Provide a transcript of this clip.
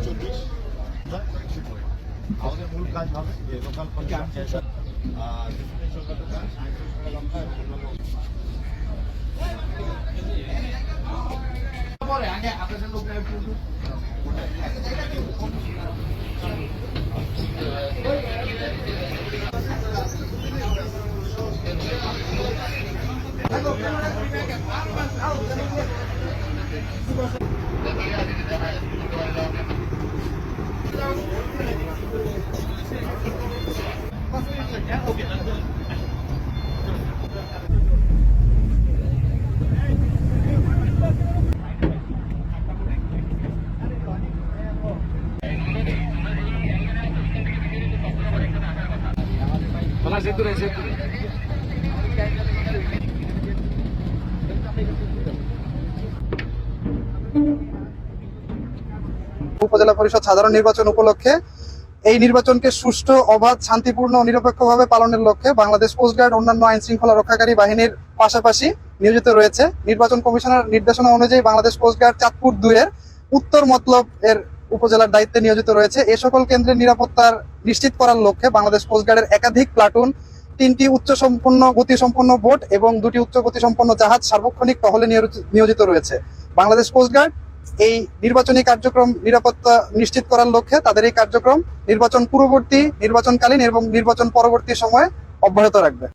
চব্বিশ আমাদের মূল কাজ হবে যে লোকাল পঞ্চায়েত আর পরে আগে আপনাদের লোক রক্ষা এবং অন্যান্য পরে আগে আপনাদের লোকরা একটু উপজেলা পরিষদ সাধারণ নির্বাচন উপলক্ষে এই নির্বাচনকে সুষ্ঠু, অবাধ, শান্তিপূর্ণ ও নিরপেক্ষভাবে পালনের লক্ষ্যে বাংলাদেশ কোস্টগার্ড অন্যান্য আইন শৃঙ্খলা রক্ষাকারী বাহিনীর পাশাপাশি নিয়োজিত রয়েছে। নির্বাচন কমিশনের নির্দেশনা অনুযায়ী বাংলাদেশ কোস্টগার্ড চাঁদপুর দুইয়ের উত্তর মতলব এর উপজেলার দায়িত্বে নিয়োজিত রয়েছে। এ সকল কেন্দ্রের নিরাপত্তার নিশ্চিত করার লক্ষ্যে বাংলাদেশ কোস্টগার্ডের একাধিক প্লাটুন, তিনটি উচ্চ সম্পন্ন গতি সম্পন্ন বোট এবং দুটি উচ্চ গতি সম্পন্ন জাহাজ সার্বক্ষণিক টহলে নিয়োজিত রয়েছে। বাংলাদেশ কোস্টগার্ড এই নির্বাচনী কার্যক্রম নিরাপত্তা নিশ্চিত করার লক্ষ্যে তাদের এই কার্যক্রম নির্বাচন পূর্ববর্তী, নির্বাচনকালীন এবং নির্বাচন পরবর্তী সময়ে অব্যাহত রাখবে।